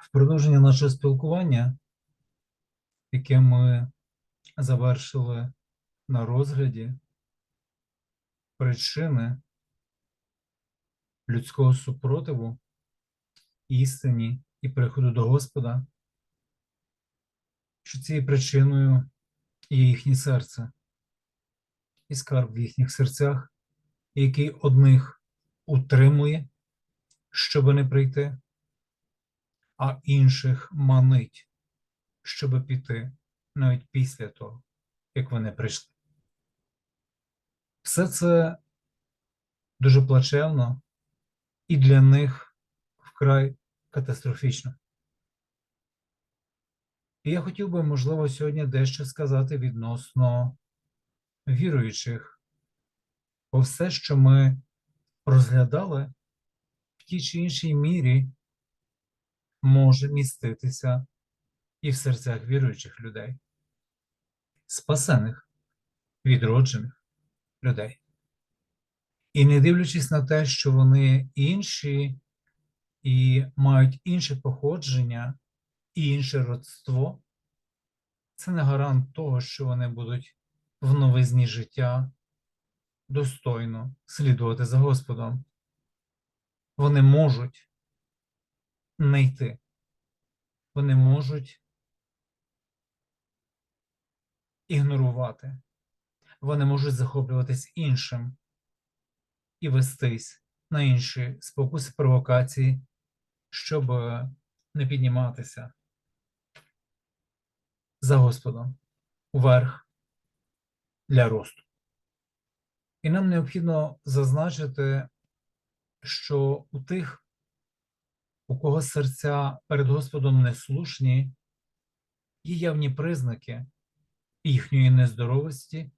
В продовження нашого спілкування, яке ми завершили на розгляді причини людського супротиву істині і приходу до Господа, що цією причиною є їхнє серце і скарб в їхніх серцях, який одних утримує, щоб не прийти, а інших манить, щоб піти навіть після того, як вони прийшли. Все це дуже плачевно і для них вкрай катастрофічно. І я хотів би, можливо, сьогодні дещо сказати відносно віруючих, бо все, що ми розглядали в тій чи іншій мірі, може міститися і в серцях віруючих людей, спасених, відроджених людей. І не дивлячись на те, що вони інші і мають інше походження і інше родство, це не гарант того, що вони будуть в новизні життя достойно слідувати за Господом. Вони можуть не йти. Вони можуть ігнорувати. Вони можуть захоплюватись іншим і вестись на інші спокуси провокації, щоб е, не підніматися за Господом вверх для росту. І нам необхідно зазначити, що у тих, у кого серця перед Господом неслушні, є явні признаки їхньої нездоровості,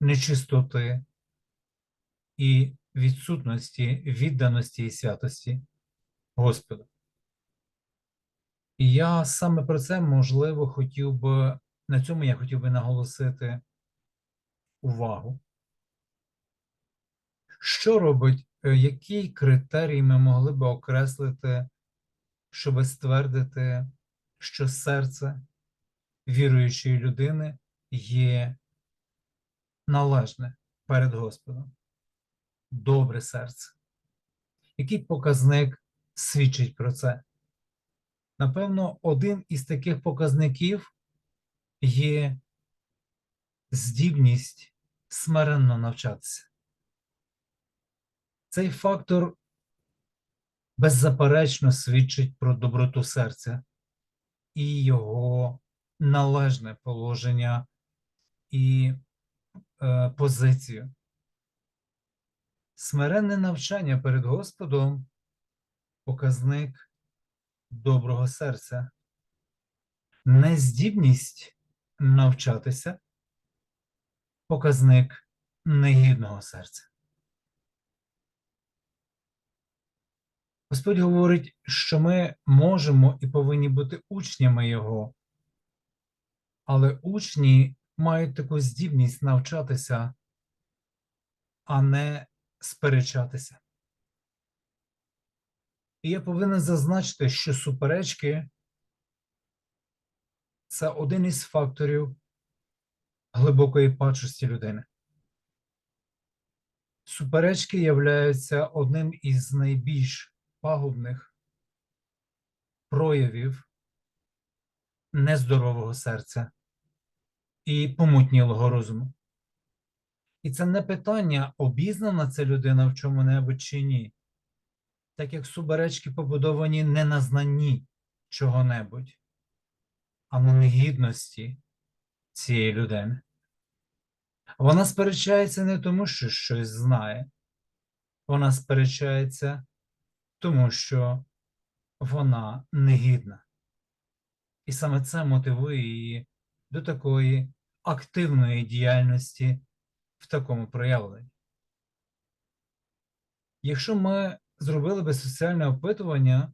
нечистоти і відсутності відданості і святості Господу. І я саме про це, можливо, хотів би, на цьому я хотів би наголосити увагу. Що робить, який критерій ми могли би окреслити, щоб ствердити, що серце віруючої людини є належне перед Господом? Добре серце. Який показник свідчить про це? Напевно, один із таких показників є здібність смиренно навчатися. Цей фактор беззаперечно свідчить про доброту серця і його належне положення і е, позицію. Смиренне навчання перед Господом показник доброго серця, нездібність навчатися показник негідного серця. Господь говорить, що ми можемо і повинні бути учнями Його, але учні мають таку здібність навчатися, а не сперечатися. І я повинен зазначити, що суперечки це один із факторів глибокої падшості людини. Суперечки являються одним із найбільш пагубних проявів нездорового серця і помутнілого розуму. І це не питання, обізнана ця людина в чому-небудь чи ні, так як суперечки побудовані не на знанні чого-небудь, а на негідності цієї людини. Вона сперечається не тому, що щось знає, вона сперечається тому, що вона негідна. І саме це мотивує її до такої активної діяльності в такому проявленні. Якщо ми зробили би соціальне опитування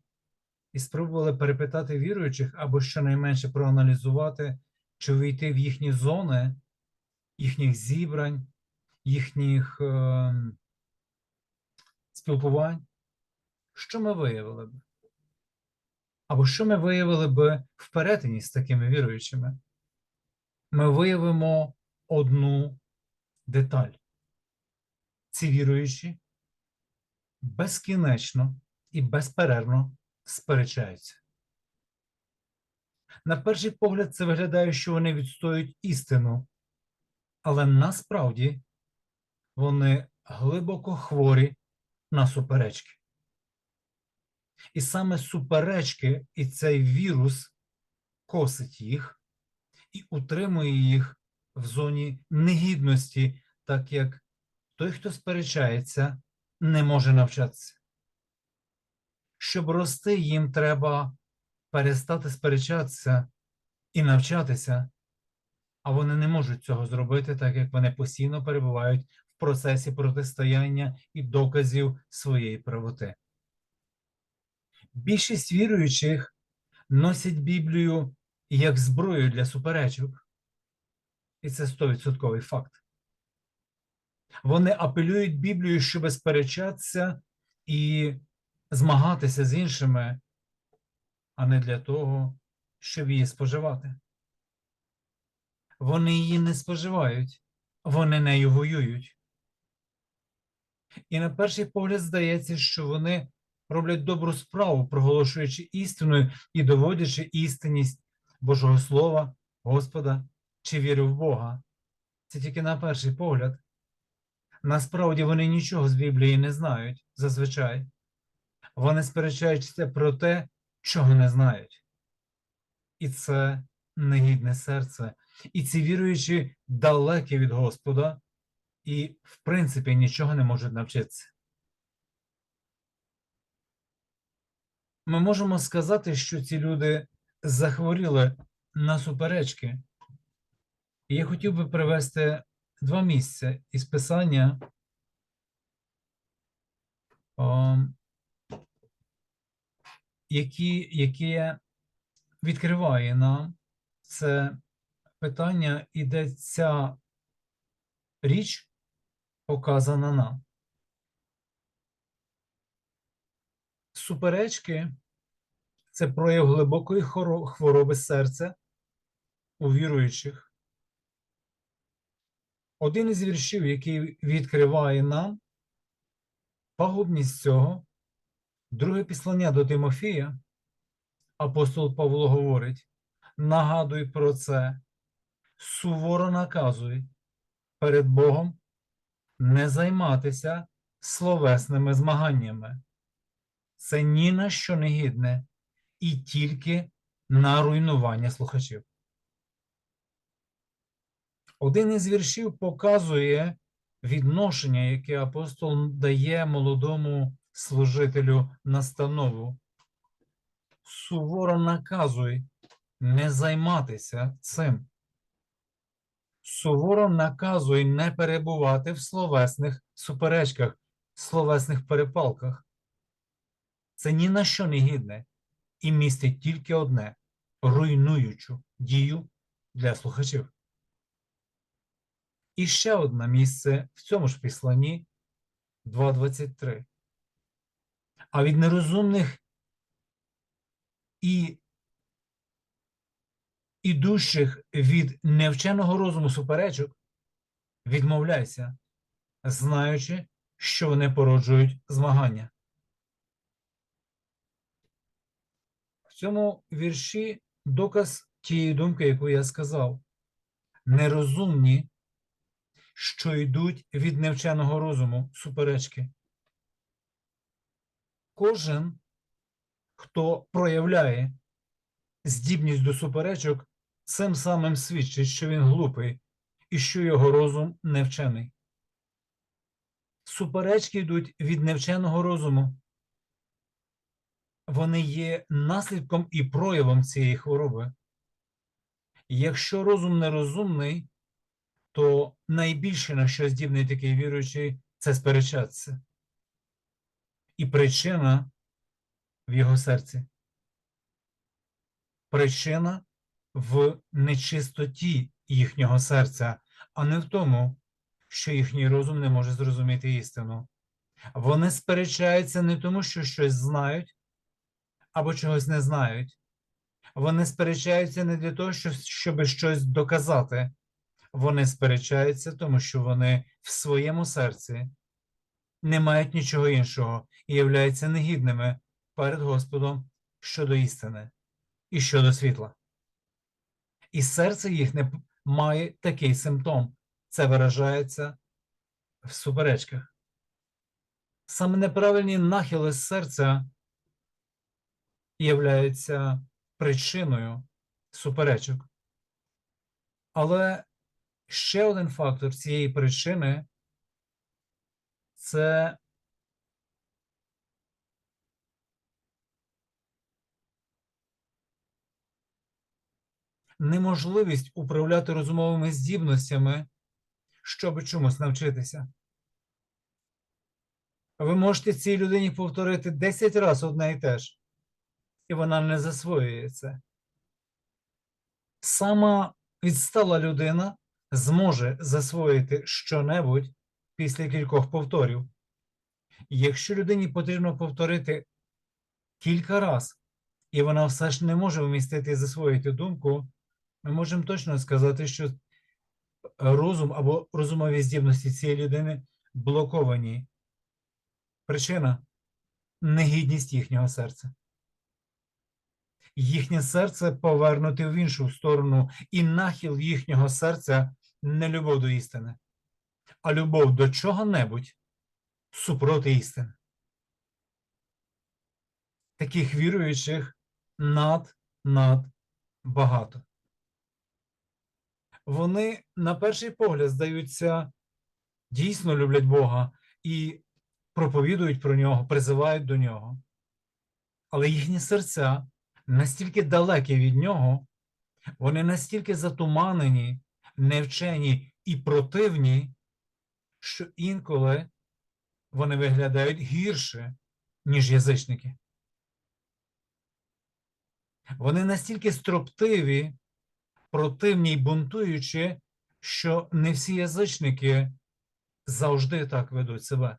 і спробували перепитати віруючих або щонайменше проаналізувати, чи увійти в їхні зони, їхніх зібрань, їхніх е, спілкувань, що ми виявили б? Або що ми виявили би в перетині з такими віруючими? Ми виявимо одну деталь. Ці віруючі безкінечно і безперервно сперечаються. На перший погляд, це виглядає, що вони відстоюють істину, але насправді вони глибоко хворі на суперечки. І саме суперечки і цей вірус косить їх і утримує їх в зоні негідності, так як той, хто сперечається, не може навчатися. Щоб рости, їм треба перестати сперечатися і навчатися, а вони не можуть цього зробити, так як вони постійно перебувають в процесі протистояння і доказів своєї правоти. Більшість віруючих носять Біблію як зброю для суперечок, і це 100% факт. Вони апелюють Біблію, щоб сперечатися і змагатися з іншими, а не для того, щоб її споживати. Вони її не споживають, вони нею воюють. І на перший погляд здається, що вони роблять добру справу, проголошуючи істину і доводячи істинність Божого Слова, Господа чи віру в Бога. Це тільки на перший погляд. Насправді вони нічого з Біблії не знають зазвичай. Вони сперечаються про те, чого не знають. І це негідне серце. І ці віруючі далекі від Господа і, в принципі, нічого не можуть навчитися. Ми можемо сказати, що ці люди захворіли на суперечки. І я хотів би привести два місця із Писання, о, які, яке відкриває нам це питання, і де ця річ показана нам. Суперечки це прояв глибокої хвороби серця у віруючих. Один із віршів, який відкриває нам пагубність цього, друге післання до Тимофія, апостол Павло говорить: нагадуй про це, суворо наказуй перед Богом не займатися словесними змаганнями. Це ні на що не гідне і тільки на руйнування слухачів. Один із віршів показує відношення, яке апостол дає молодому служителю настанову. Суворо наказуй не займатися цим. Суворо наказуй не перебувати в словесних суперечках, словесних перепалках. Це ні на що не гідне і містить тільки одне руйнуючу дію для слухачів. І ще одне місце в цьому ж післанні 2.23. А від нерозумних і ідущих від невченого розуму суперечок відмовляйся, знаючи, що вони породжують змагання. Цьому вірші доказ тієї думки, яку я сказав. Нерозумні, що йдуть від невченого розуму суперечки. Кожен, хто проявляє здібність до суперечок, цим самим свідчить, що він глупий і що його розум невчений. Суперечки йдуть від невченого розуму. Вони є наслідком і проявом цієї хвороби. Якщо розум нерозумний, то найбільше на що здібний такий віруючий це сперечатися. І причина в його серці. Причина в нечистоті їхнього серця, а не в тому, що їхній розум не може зрозуміти істину. Вони сперечаються не тому, що щось знають, або чогось не знають. Вони сперечаються не для того, що- щоб щось доказати. Вони сперечаються, тому що вони в своєму серці не мають нічого іншого і являються негідними перед Господом щодо істини і щодо світла. І серце їхнє має такий симптом. Це виражається в суперечках. Саме неправильні нахили серця являються причиною суперечок. Але ще один фактор цієї причини це неможливість управляти розумовими здібностями, щоб чомусь навчитися. Ви можете цій людині повторити 10 разів одне і те ж, і вона не засвоює це. Сама відстала людина зможе засвоїти щонебудь після кількох повторів. Якщо людині потрібно повторити кілька разів, і вона все ж не може вмістити і засвоїти думку, ми можемо точно сказати, що розум або розумові здібності цієї людини блоковані. Причина негідність їхнього серця. Їхнє серце повернуте в іншу сторону, і нахил їхнього серця не любов до істини, а любов до чого-небудь супроти істини. Таких віруючих над над багато. Вони на перший погляд здаються, дійсно люблять Бога і проповідують про нього, призивають до нього. Але їхні серця настільки далекі від нього, вони настільки затуманені, невчені і противні, що інколи вони виглядають гірше, ніж язичники. Вони настільки строптиві, противні й бунтуючі, що не всі язичники завжди так ведуть себе.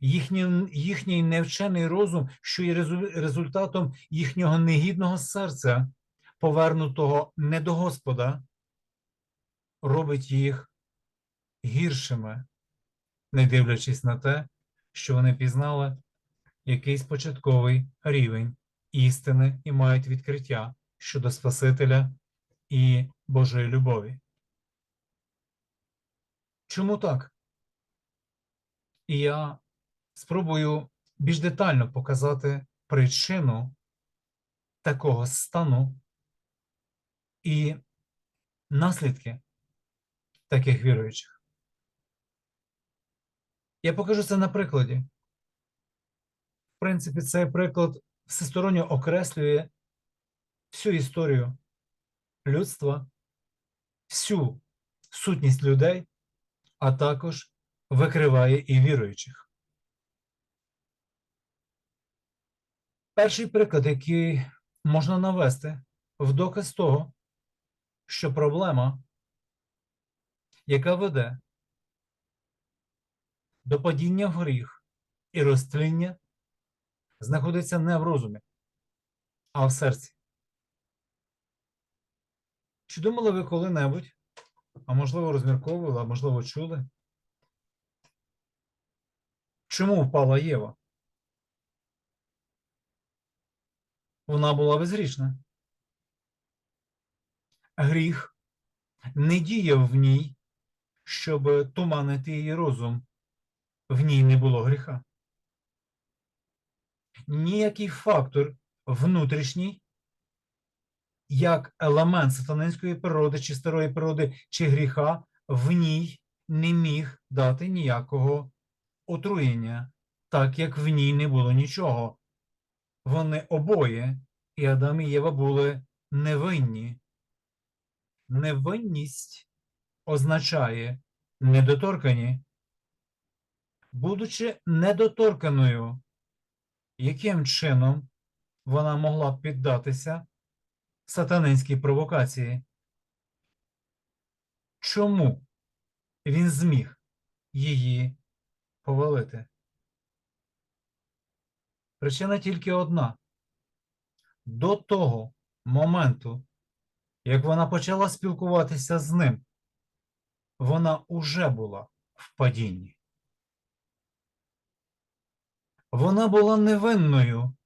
Їхній, їхній невчений розум, що є результатом їхнього негідного серця, повернутого не до Господа, робить їх гіршими, не дивлячись на те, що вони пізнали якийсь початковий рівень істини і мають відкриття щодо Спасителя і Божої любові. Чому так? І я спробую більш детально показати причину такого стану і наслідки таких віруючих. Я покажу це на прикладі. В принципі, цей приклад всесторонньо окреслює всю історію людства, всю сутність людей, а також викриває і віруючих. Перший приклад, який можна навести в доказ того, що проблема, яка веде до падіння в гріх і розтління, знаходиться не в розумі, а в серці. Чи думали ви коли-небудь, а можливо розмірковували, а можливо чули? Чому впала Єва? Вона була безгрішна. Гріх не діяв в ній, щоб туманити її розум. В ній не було гріха. Ніякий фактор внутрішній, як елемент сатанинської природи, чи старої природи, чи гріха, в ній не міг дати ніякого отруєння, так як в ній не було нічого. Вони обоє, і Адам і Єва були невинні. Невинність означає недоторкані. Будучи недоторканою, яким чином вона могла б піддатися сатанинській провокації? Чому він зміг її повалити? Причина тільки одна. до того моменту, як вона почала спілкуватися з ним, вона уже була в падінні. Вона була невинною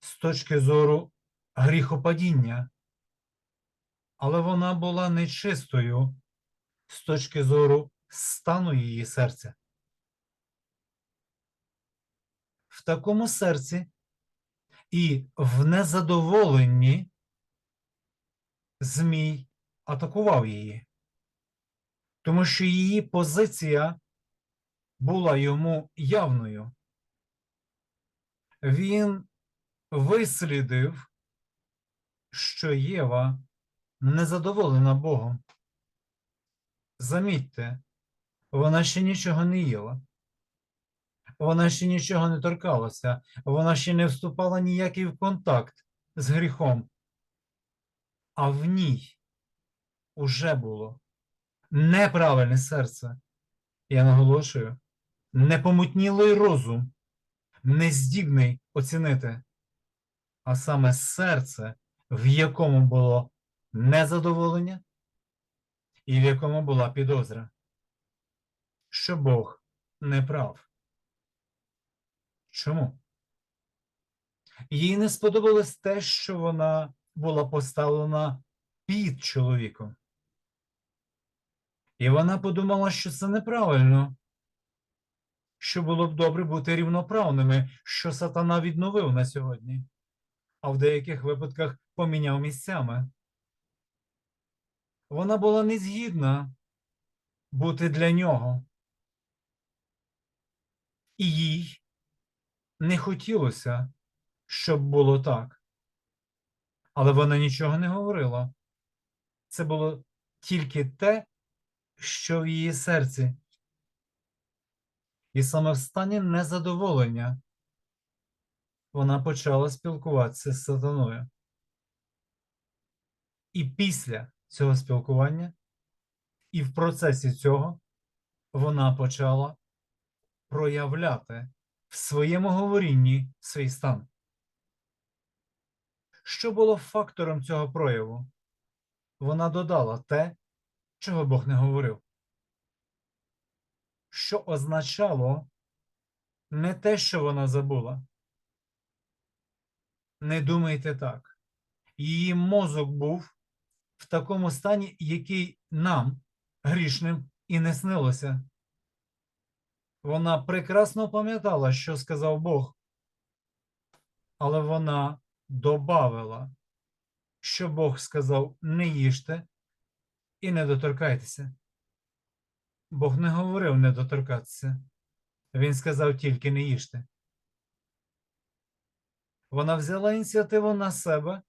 з точки зору гріхопадіння, але вона була нечистою з точки зору стану її серця. В такому серці і в незадоволенні Змій атакував її, тому що її позиція була йому явною. Він вислідив, що Єва незадоволена Богом. Замітьте, вона ще нічого не їла. Вона ще нічого не торкалася, вона ще не вступала ніякий в контакт з гріхом. А в ній уже було неправильне серце. Я наголошую, непомутнілий розум, нездібний оцінити, а саме серце, в якому було незадоволення і в якому була підозра, що Бог не прав. Чому? Їй не сподобалось те, що вона була поставлена під чоловіком. І вона подумала, що це неправильно, що було б добре бути рівноправними, що сатана відновив на сьогодні, а в деяких випадках поміняв місцями. Вона була не згідна бути для нього. І їй не хотілося, щоб було так. Але вона нічого не говорила. Це було тільки те, що в її серці. І саме в стані незадоволення вона почала спілкуватися з сатаною. І після цього спілкування, і в процесі цього вона почала проявляти в своєму говорінні свій стан. Що було фактором цього прояву? Вона додала те, чого Бог не говорив. Що означало не те, що вона забула. Не думайте так. Її мозок був в такому стані, який нам, грішним, і не снилося. Вона прекрасно пам'ятала, що сказав Бог, але вона добавила, що Бог сказав: не їжте і не доторкайтеся. Бог не говорив не доторкатися. Він сказав тільки не їжте. Вона взяла ініціативу на себе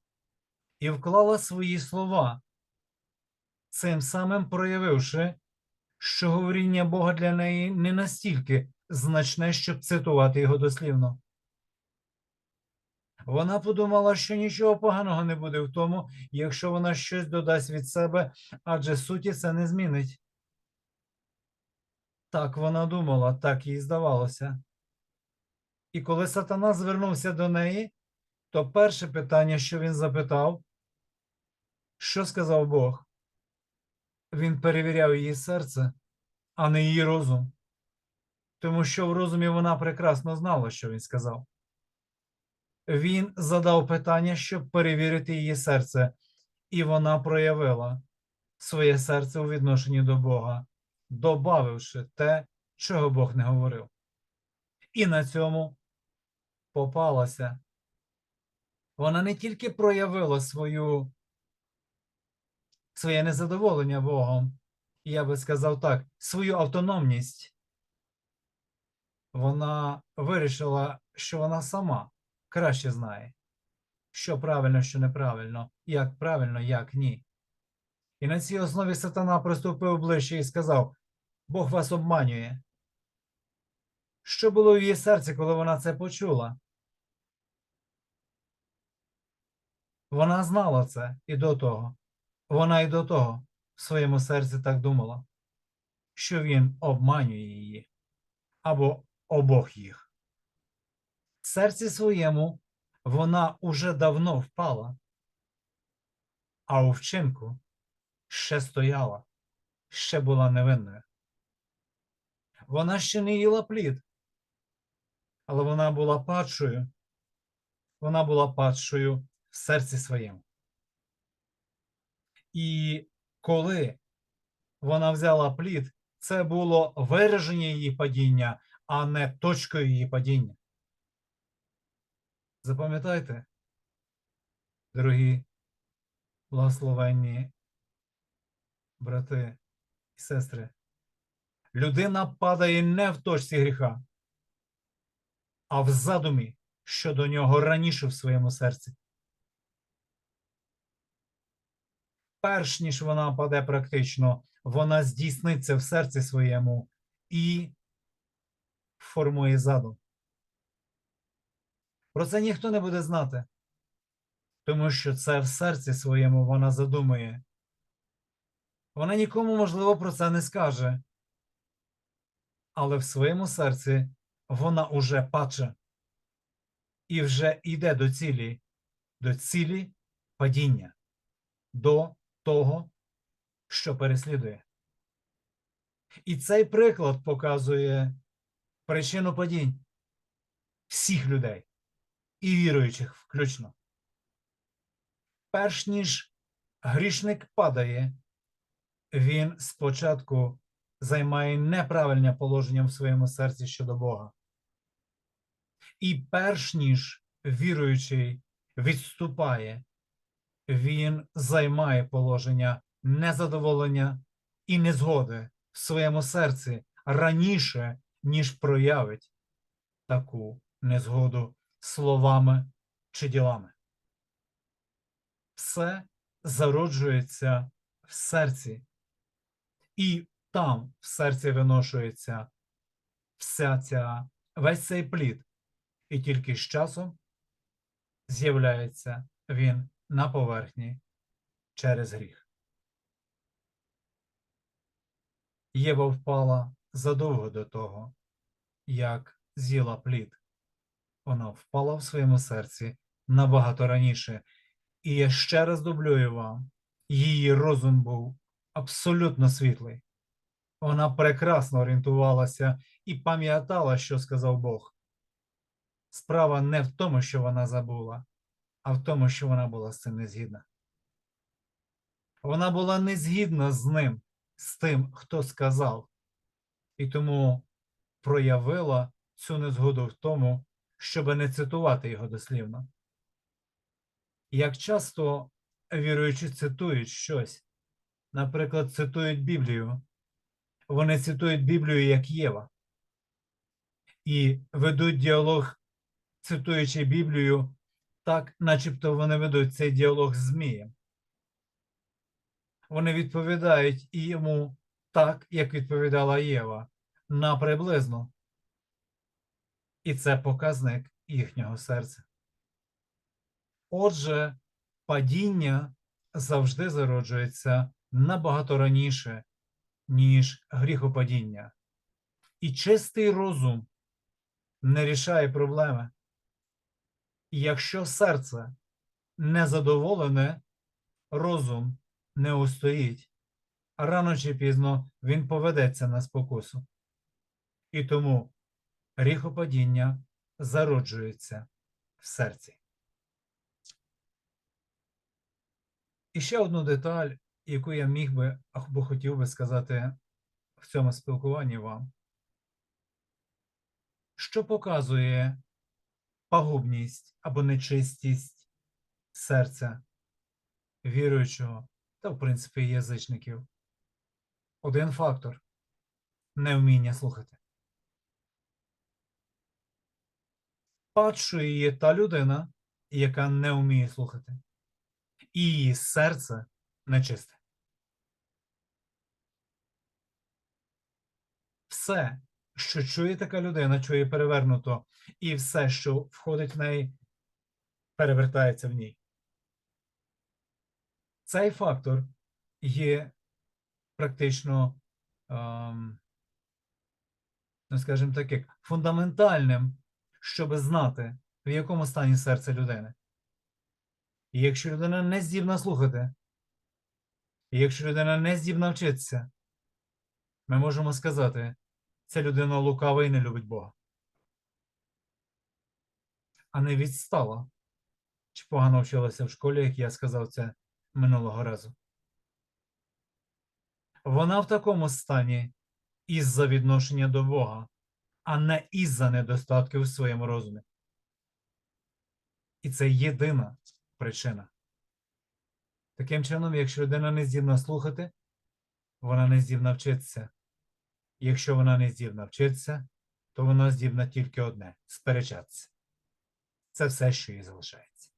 і вклала свої слова, цим самим проявивши, що говоріння Бога для неї не настільки значне, щоб цитувати його дослівно. Вона подумала, що нічого поганого не буде в тому, якщо вона щось додасть від себе, адже суті це не змінить. Так вона думала, так їй здавалося. І коли сатана звернувся до неї, то перше питання, що він запитав, що сказав Бог? Він перевіряв її серце, а не її розум. Тому що в розумі вона прекрасно знала, що він сказав. Він задав питання, щоб перевірити її серце, і вона проявила своє серце у відношенні до Бога, добавивши те, чого Бог не говорив. І на цьому попалася. Вона не тільки проявила свою, своє незадоволення Богом, я би сказав так, свою автономність. Вона вирішила, що вона сама краще знає, що правильно, що неправильно, як правильно, як ні. І на цій основі сатана приступив ближче і сказав: Бог вас обманює. Що було в її серці, коли вона це почула? Вона знала це і до того. Вона і до того в своєму серці так думала, що він обманює її або обох їх. В серці своєму вона уже давно впала, а у вчинку ще стояла, ще була невинною. Вона ще не їла плід, але вона була падшою. Вона була падшою в серці своєму. І коли вона взяла плід, це було вираження її падіння, а не точкою її падіння. Запам'ятайте, дорогі благословенні брати і сестри, людина падає не в точці гріха, а в задумі, що до нього раніше в своєму серці. Перш ніж вона паде практично, вона здійсниться в серці своєму і формує задум. Про це ніхто не буде знати, тому що це в серці своєму вона задумує. Вона нікому, можливо, про це не скаже, але в своєму серці вона уже паче і вже йде до цілі, до цілі падіння, до того, що переслідує. І цей приклад показує причину падінь всіх людей і віруючих включно. Перш ніж грішник падає, він спочатку займає неправильне положення в своєму серці щодо Бога. І перш ніж віруючий відступає, він займає положення незадоволення і незгоди в своєму серці раніше, ніж проявить таку незгоду словами чи ділами. Все зароджується в серці, і там в серці виношується вся ця, весь цей плід, і тільки з часом з'являється він на поверхні через гріх. Єва впала задовго до того, як з'їла плід. Вона впала в своєму серці набагато раніше. І я ще раз дублюю вам, її розум був абсолютно світлий. Вона прекрасно орієнтувалася і пам'ятала, що сказав Бог. Справа не в тому, що вона забула, а в тому, що вона була з цим не згідна. Вона була не згідна з ним, з тим, хто сказав, і тому проявила цю незгоду в тому, щоб не цитувати його дослівно. Як часто віруючі цитують щось, наприклад, цитують Біблію, вони цитують Біблію як Єва і ведуть діалог, цитуючи Біблію, так, начебто вони ведуть цей діалог з Змієм. Вони відповідають йому так, як відповідала Єва, на приблизно. І це показник їхнього серця. Отже, падіння завжди зароджується набагато раніше, ніж гріхопадіння. І чистий розум не рішає проблеми. Якщо серце незадоволене, розум не устоїть, рано чи пізно він поведеться на спокусу. І тому гріхопадіння зароджується в серці. І ще одну деталь, яку я міг би або хотів би сказати в цьому спілкуванні вам, що показує пагубність або нечистість серця віруючого та, в принципі, язичників. Один фактор невміння слухати. Падшою є та людина, яка не вміє слухати, і її серце нечисте. Все, що чує така людина, чує перевернуто, і все, що входить в неї, перевертається в ній. Цей фактор є практично, ем, ну, скажімо так, фундаментальним, щоб знати, в якому стані серце людини. І якщо людина не здібна слухати, і якщо людина не здібна вчитися, ми можемо сказати, ця людина лукава і не любить Бога. А не відстала. Чи погано вчилася в школі, як я сказав це минулого разу. Вона в такому стані із-за відношення до Бога, а не із-за недостатків в своєму розумі. І це єдина причина. Таким чином, якщо людина не здібна слухати, вона не здібна вчитися. Якщо вона не здібна вчитися, то вона здібна тільки одне сперечатися. Це все, що їй залишається.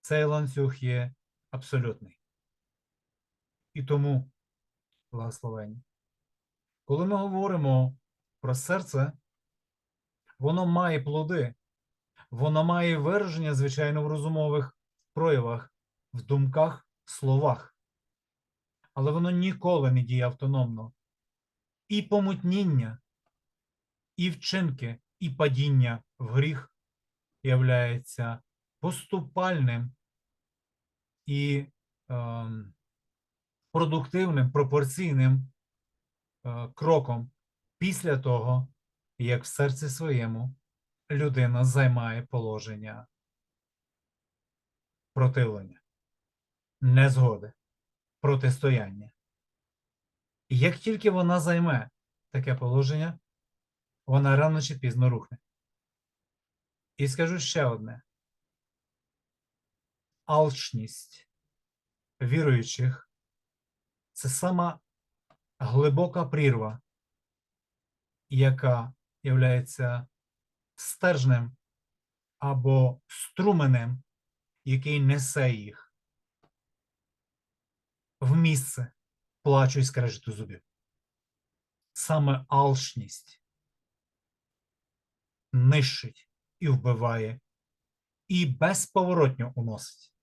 Цей ланцюг є абсолютний. І тому, благословення, коли ми говоримо про серце, воно має плоди, воно має вираження, звичайно, в розумових проявах, в думках, словах. Але воно ніколи не діє автономно. І помутніння, і вчинки, і падіння в гріх являється поступальним і е, продуктивним, пропорційним е, кроком після того, як в серці своєму людина займає положення противлення, незгоди, протистояння. І як тільки вона займе таке положення, вона рано чи пізно рухне. І скажу ще одне: алчність віруючих це сама глибока прірва, яка являється стержнем або струменем, який несе їх в місце плачу і скрежету зубів. Саме алчність нищить і вбиває, і безповоротньо уносить.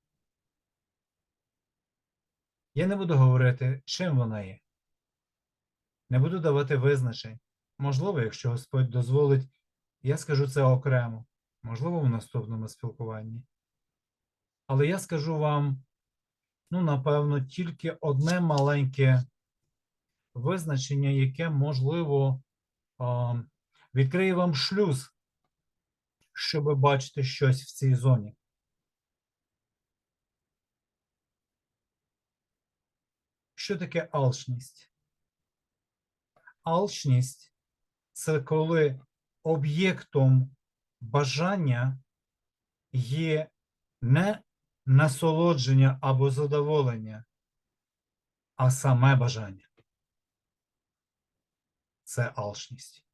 Я не буду говорити, чим вона є. Не буду давати визначень. Можливо, якщо Господь дозволить, я скажу це окремо, можливо, в наступному спілкуванні. Але я скажу вам, ну, напевно, тільки одне маленьке визначення, яке, можливо, відкриє вам шлюз, щоб бачити щось в цій зоні. Що таке алчність? Алчність це коли об'єктом бажання є не насолодження або задоволення, а саме бажання. Це алчність.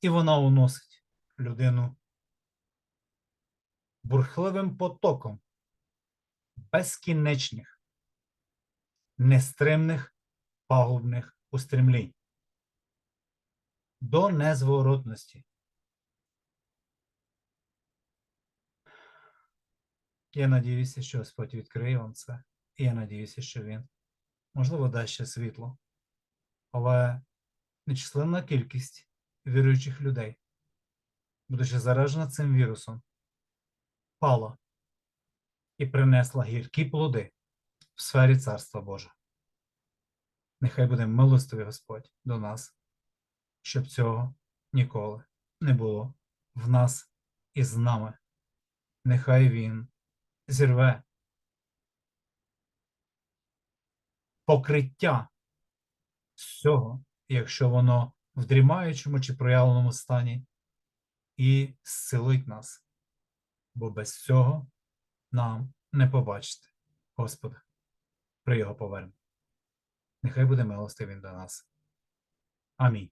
І вона уносить людину бурхливим потоком безкінечних, нестримних пагубних устремлінь до незворотності. Я надіюся, що Господь відкриє вам це. І я надіюся, що Він, можливо, дасть ще світло. Але нечисленна кількість віруючих людей, будучи заражена цим вірусом, пала і принесла гіркі плоди в сфері Царства Божого. Нехай буде милостивий Господь до нас, щоб цього ніколи не було в нас і з нами. Нехай Він зірве покриття всього, якщо воно в дрімаючому чи проявленому стані, і зцілить нас, бо без цього нам не побачити Господа при його поверненні. Нехай буде милостивий до нас. Амінь.